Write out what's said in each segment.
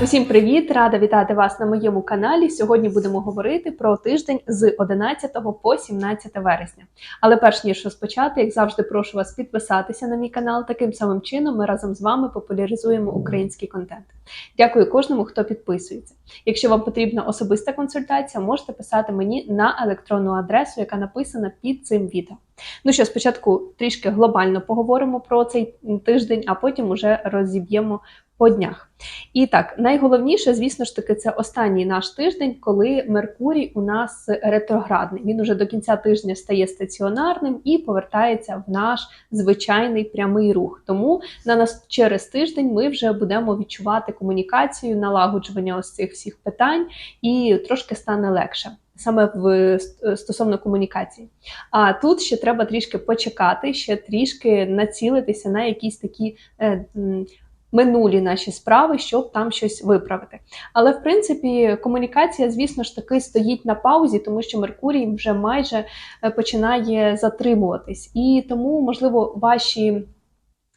Усім привіт! Рада вітати вас на моєму каналі. Сьогодні будемо говорити про тиждень з 11 по 17 вересня. Але перш ніж розпочати, як завжди, прошу вас підписатися на мій канал. Таким самим чином ми разом з вами популяризуємо український контент. Дякую кожному, хто підписується. Якщо вам потрібна особиста консультація, можете писати мені на електронну адресу, яка написана під цим відео. Ну що, спочатку трішки глобально поговоримо про цей тиждень, а потім уже розіб'ємо по днях. І так, найголовніше, звісно ж таки, це останній наш тиждень, коли Меркурій у нас ретроградний. Він уже до кінця тижня стає стаціонарним і повертається в наш звичайний прямий рух. Тому на нас через тиждень ми вже будемо відчувати комунікацію, налагоджування ось цих всіх питань, і трошки стане легше. Саме в стосовно комунікації. А тут ще треба трішки почекати, ще трішки націлитися на якісь такі е, минулі наші справи, щоб там щось виправити. Але в принципі комунікація, звісно ж таки, стоїть на паузі, тому що Меркурій вже майже е, починає затримуватись. І тому, можливо, ваші.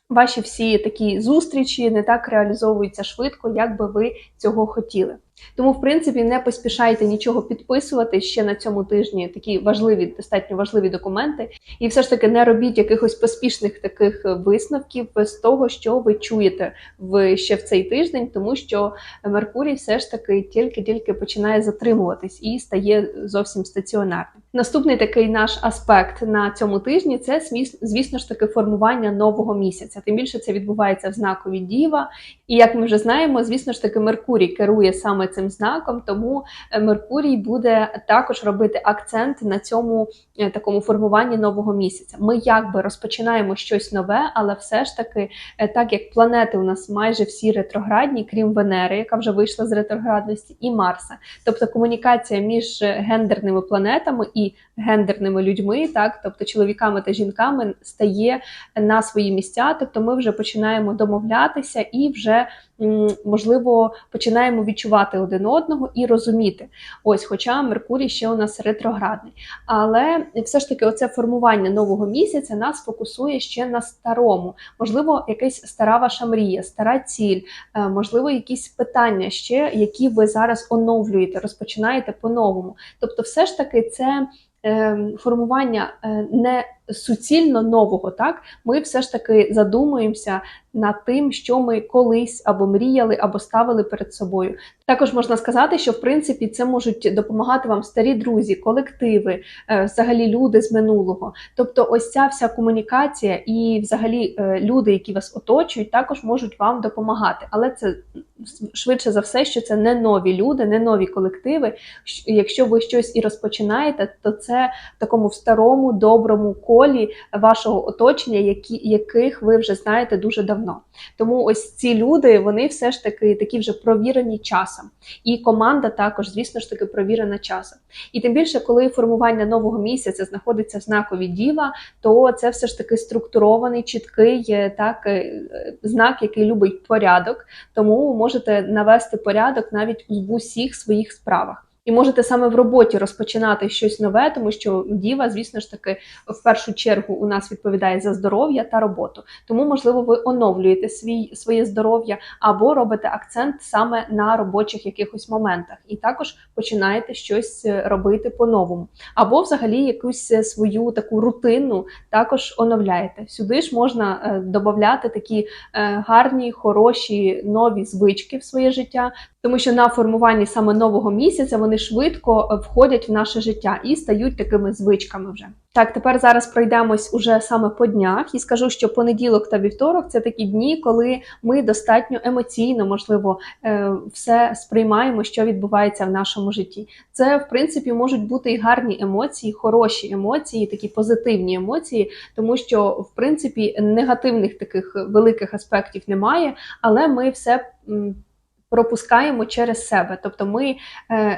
Ваші всі такі зустрічі не так реалізовуються швидко, як би ви цього хотіли. Тому, в принципі, не поспішайте нічого підписувати ще на цьому тижні такі важливі, достатньо важливі документи. І все ж таки не робіть якихось поспішних таких висновків з того, що ви чуєте в ще в цей тиждень, тому що Меркурій все ж таки тільки-тільки починає затримуватись і стає зовсім стаціонарним. Наступний такий наш аспект на цьому тижні це звісно ж таки формування нового місяця. Тим більше це відбувається в знакові діва. І як ми вже знаємо, звісно ж таки, Меркурій керує саме цим знаком, тому Меркурій буде також робити акцент на цьому е, такому формуванні нового місяця. Ми якби розпочинаємо щось нове, але все ж таки, е, так як планети у нас майже всі ретроградні, крім Венери, яка вже вийшла з ретроградності, і Марса. Тобто комунікація між гендерними планетами і гендерними людьми, так, тобто чоловіками та жінками, стає на свої місця. Тобто ми вже починаємо домовлятися і вже можливо починаємо відчувати один одного і розуміти. Ось, хоча Меркурій ще у нас ретроградний. Але все ж таки, оце формування нового місяця нас фокусує ще на старому. Можливо, якась стара ваша мрія, стара ціль, е, можливо, якісь питання ще, які ви зараз оновлюєте, розпочинаєте по-новому. Тобто, все ж таки, це. Ем, формування е, не суцільно нового, так ми все ж таки задумуємося над тим, що ми колись або мріяли, або ставили перед собою. Також можна сказати, що в принципі це можуть допомагати вам старі друзі, колективи, е, взагалі люди з минулого. Тобто, ось ця вся комунікація і, взагалі, е, люди, які вас оточують, також можуть вам допомагати. Але це швидше за все, що це не нові люди, не нові колективи. Якщо ви щось і розпочинаєте, то це в такому в старому доброму колі вашого оточення, які, яких ви вже знаєте дуже давно. Тому ось ці люди, вони все ж таки такі вже провірені часом. І команда також, звісно ж таки, провірена часом. І тим більше, коли формування нового місяця знаходиться в знакові діва, то це все ж таки структурований, чіткий так, е, знак, який любить порядок. Тому можете навести порядок навіть в усіх своїх справах. І можете саме в роботі розпочинати щось нове, тому що діва, звісно ж таки, в першу чергу у нас відповідає за здоров'я та роботу. Тому, можливо, ви оновлюєте свій своє здоров'я або робите акцент саме на робочих якихось моментах, і також починаєте щось е, робити по-новому. Або, взагалі, якусь е, свою таку рутину також оновляєте. Сюди ж можна е, додати такі гарні, хороші нові звички в своє життя, тому що на формуванні саме нового місяця вони швидко е, входять в наше життя і стають такими звичками вже. Так, тепер зараз пройдемось уже саме по днях і скажу, що понеділок та вівторок це такі дні, коли ми достатньо емоційно, можливо, е, все сприймаємо, що відбувається в нашому житті. Це, в принципі, можуть бути і гарні емоції, хороші емоції, такі позитивні емоції, тому що, в принципі, негативних таких великих аспектів немає, але ми все пропускаємо через себе. Тобто ми е,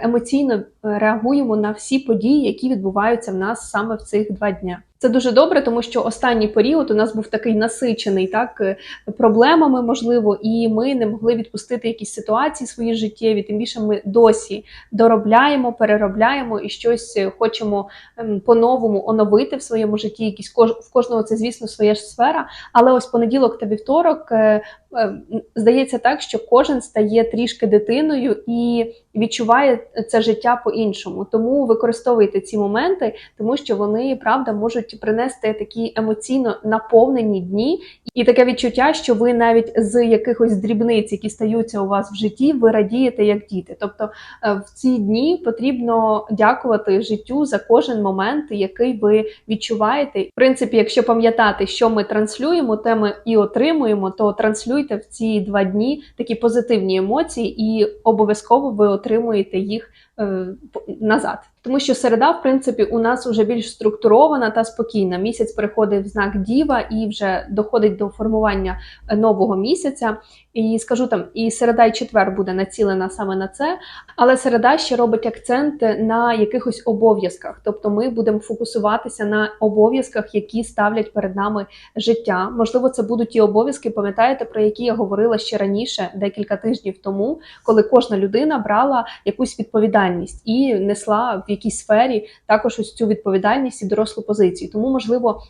емоційно реагуємо на всі події, які відбуваються в нас саме в цих два дня. Це дуже добре, тому що останній період у нас був такий насичений, так е, проблемами, можливо, і ми не могли відпустити якісь ситуації свої життєві. Тим більше ми досі доробляємо, переробляємо і щось е, хочемо ем, по-новому оновити в своєму житті. Якісь в кожного це, звісно, своя ж сфера. Але ось понеділок та вівторок е, здається так, що кожен стає трішки дитиною і відчуває це життя по-іншому. Тому використовуйте ці моменти, тому що вони правда можуть принести такі емоційно наповнені дні, і таке відчуття, що ви навіть з якихось дрібниць, які стаються у вас в житті, ви радієте як діти. Тобто е, в ці дні потрібно дякувати життю за кожен момент, який ви відчуваєте. В принципі, якщо пам'ятати, що ми транслюємо, те ми і отримуємо, то транслюйте в ці два дні такі позитивні емоції, і обов'язково ви отримуєте їх назад. Тому що середа, в принципі, у нас вже більш структурована та спокійна. Місяць переходить в знак діва і вже доходить до формування е, нового місяця. І скажу там, і середа, і четвер буде націлена саме на це. Але середа ще робить акцент на якихось обов'язках. Тобто ми будемо фокусуватися на обов'язках, які ставлять перед нами життя. Можливо, це будуть ті обов'язки, пам'ятаєте, про які я говорила ще раніше, декілька тижнів тому, коли кожна людина брала якусь відповідальність і несла в якійсь сфері також ось цю відповідальність і дорослу позицію. Тому, можливо,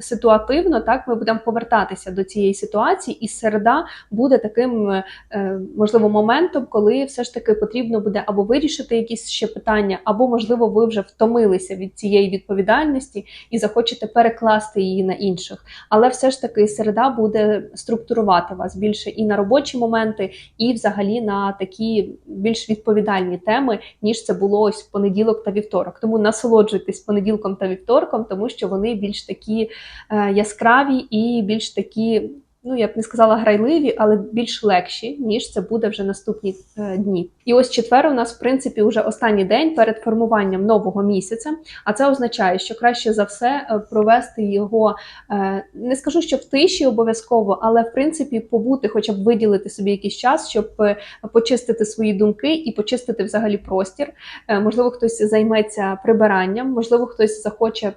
ситуативно так ми будемо повертатися до цієї ситуації, і середа буде таким, е, е, можливо, моментом, коли все ж таки потрібно буде або вирішити якісь ще питання, або можливо, ви вже втомилися від цієї відповідальності і захочете перекласти її на інших. Але все ж таки середа буде структурувати вас більше і на робочі моменти, і взагалі на такі більш відповідальні теми, ніж це було ось в понеділок та вівторок. Тому насолоджуйтесь понеділком та вівторком, тому що вони більш такі е, яскраві і більш такі. Ну, я б не сказала грайливі, але більш легші, ніж це буде вже наступні е, дні. І ось четвер у нас, в принципі, вже останній день перед формуванням нового місяця. А це означає, що краще за все е, провести його е, не скажу, що в тиші обов'язково, але в принципі побути, хоча б виділити собі якийсь час, щоб е, почистити свої думки і почистити взагалі простір. Е, Можливо, хтось займеться прибиранням, можливо, хтось захоче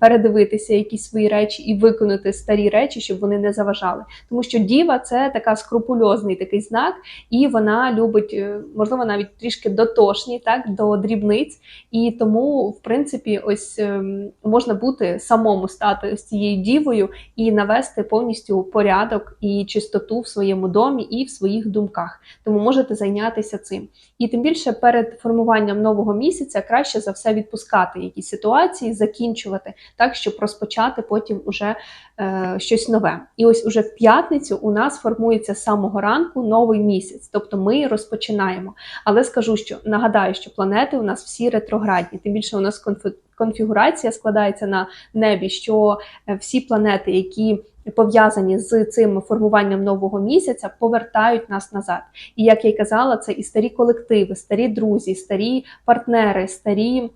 передивитися якісь свої речі і виконати старі речі, щоб вони не заважали. Тому що діва це така скрупульозний такий знак, і вона любить, е, можливо, навіть трішки дотошні, так до дрібниць. І тому, в принципі, ось ем, можна бути самому стати ось цією дівою і навести повністю порядок і чистоту в своєму домі і в своїх думках. Тому можете зайнятися цим. І тим більше перед формуванням нового місяця краще за все відпускати якісь ситуації, закінчувати так, щоб розпочати потім уже е, щось нове. І ось уже в п'ятницю у нас формується з самого ранку новий місяць, тобто ми розпочинаємо. Але скажу, що нагадаю, що планети у нас всі ретроградні, тим більше у нас конфі- конфігурація складається на небі, що е, всі планети, які пов'язані з цим формуванням нового місяця, повертають нас назад. І як я й казала, це і старі колективи, старі друзі, старі партнери, старі.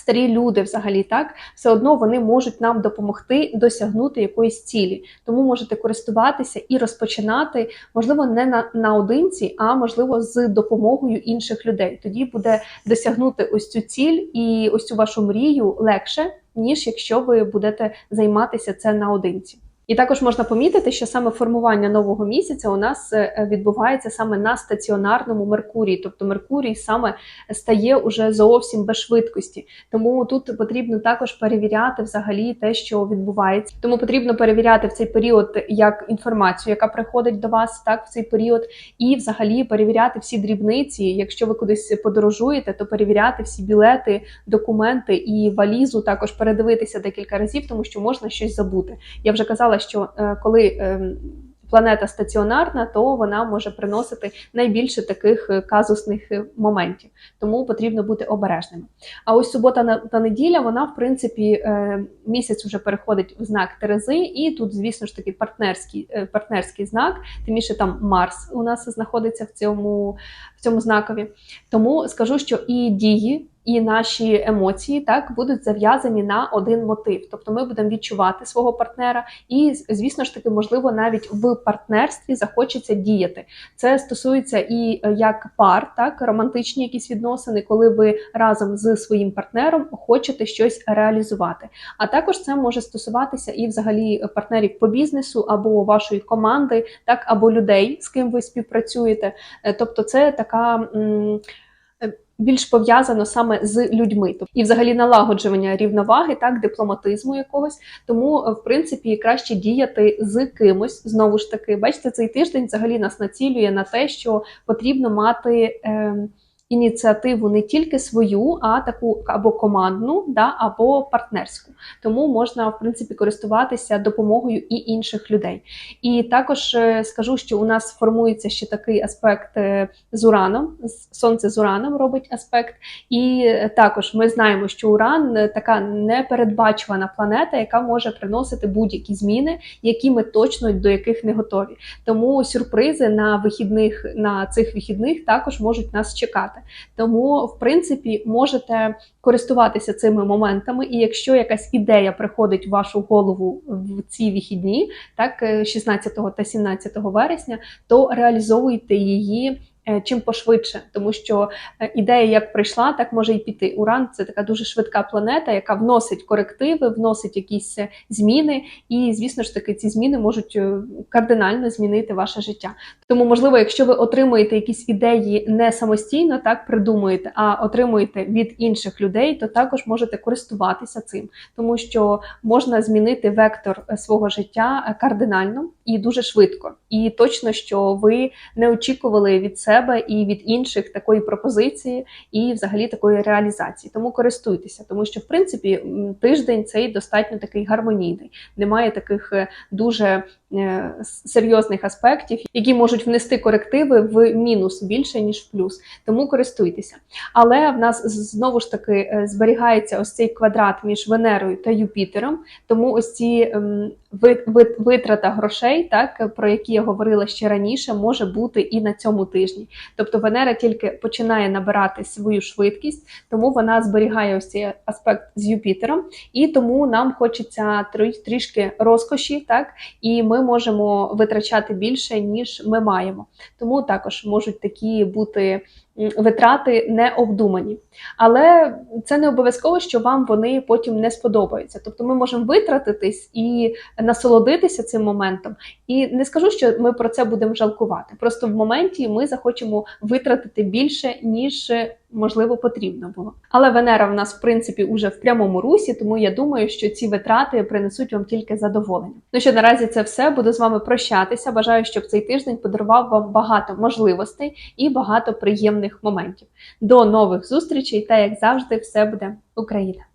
Старі люди, взагалі, так все одно вони можуть нам допомогти досягнути якоїсь цілі. Тому можете користуватися і розпочинати, можливо, не на наодинці, а можливо з допомогою інших людей. Тоді буде досягнути ось цю ціль і ось цю вашу мрію легше, ніж якщо ви будете займатися це наодинці. І також можна помітити, що саме формування нового місяця у нас е, відбувається саме на стаціонарному Меркурії, тобто Меркурій саме стає уже зовсім без швидкості. Тому тут потрібно також перевіряти взагалі те, що відбувається. Тому потрібно перевіряти в цей період як інформацію, яка приходить до вас, так в цей період, і взагалі перевіряти всі дрібниці. Якщо ви кудись подорожуєте, то перевіряти всі білети, документи і валізу, також передивитися декілька разів, тому що можна щось забути. Я вже казала, що е, коли е, планета стаціонарна, то вона може приносити найбільше таких е, казусних моментів. Тому потрібно бути обережними. А ось субота та неділя, вона в принципі місяць вже переходить в знак Терези, і тут, звісно ж таки, партнерський, партнерський знак, тим більше там Марс у нас знаходиться в цьому, в цьому знакові. Тому скажу, що і дії і наші емоції так будуть зав'язані на один мотив. Тобто ми будемо відчувати свого партнера, і звісно ж таки, можливо, навіть в партнерстві захочеться діяти. Це стосується і е, як пар, так романтичні якісь відносини, коли ви разом з своїм партнером хочете щось реалізувати. А також це може стосуватися і взагалі партнерів по бізнесу або вашої команди, так або людей, з ким ви співпрацюєте. Е, Тобто, це така. м, Більш пов'язано саме з людьми, Тобто, і взагалі налагоджування рівноваги, так дипломатизму якогось. Тому, е, в принципі, краще діяти з кимось. Знову ж таки, бачите, цей тиждень взагалі нас націлює на те, що потрібно мати. Е, Ініціативу не тільки свою, а таку або командну, да, або партнерську. Тому можна в принципі користуватися допомогою і інших людей. І також е, скажу, що у нас формується ще такий аспект е, з ураном. Сонце з ураном робить аспект. І е, також ми знаємо, що уран така непередбачувана планета, яка може приносити будь-які зміни, які ми точно до яких не готові. Тому сюрпризи на вихідних на цих вихідних також можуть нас чекати. Тому, в принципі, можете користуватися цими моментами, і якщо якась ідея приходить в вашу голову в ці вихідні, так е, 16 та 17 вересня, то реалізовуйте її. Е, Чим пошвидше, тому що е, ідея як прийшла, так може і піти. Уран це така дуже швидка планета, яка вносить корективи, вносить якісь е, зміни, і звісно ж таки ці зміни можуть кардинально змінити ваше життя. Тому, можливо, якщо ви отримуєте якісь ідеї не самостійно, так придумуєте, а отримуєте від інших людей, то також можете користуватися цим, тому що можна змінити вектор свого життя кардинально і дуже швидко. І точно, що ви не очікували від себе і від інших такої пропозиції, і взагалі такої реалізації. Тому користуйтеся, тому що в принципі тиждень цей достатньо такий гармонійний. Немає таких е, дуже е, серйозних аспектів, які можуть внести корективи в мінус більше ніж в плюс. Тому користуйтеся. Але в нас знову ж таки е, зберігається ось цей квадрат між Венерою та Юпітером. Тому ось ці ем, витрата грошей, так про які я говорила ще раніше, може бути і на цьому тижні. Тобто Венера тільки починає набирати свою швидкість, тому вона зберігає ось цей аспект з Юпітером, і тому нам хочеться трі- трішки розкоші, так і ми можемо витрачати більше ніж ми маємо. Тому також можуть такі бути витрати необдумані. Але це не обов'язково, що вам вони потім не сподобаються. Тобто ми можемо витратитись і насолодитися цим моментом. І не скажу, що ми про це будемо жалкувати. Просто в моменті ми захочемо витратити більше, ніж е, можливо потрібно було. Але Венера в нас, в принципі, уже в прямому русі, тому я думаю, що ці витрати принесуть вам тільки задоволення. Ну що наразі це все. Буду з вами прощатися. Бажаю, щоб цей тиждень подарував вам багато можливостей і багато приємних моментів. До нових зустрічей, та як завжди, все буде Україна!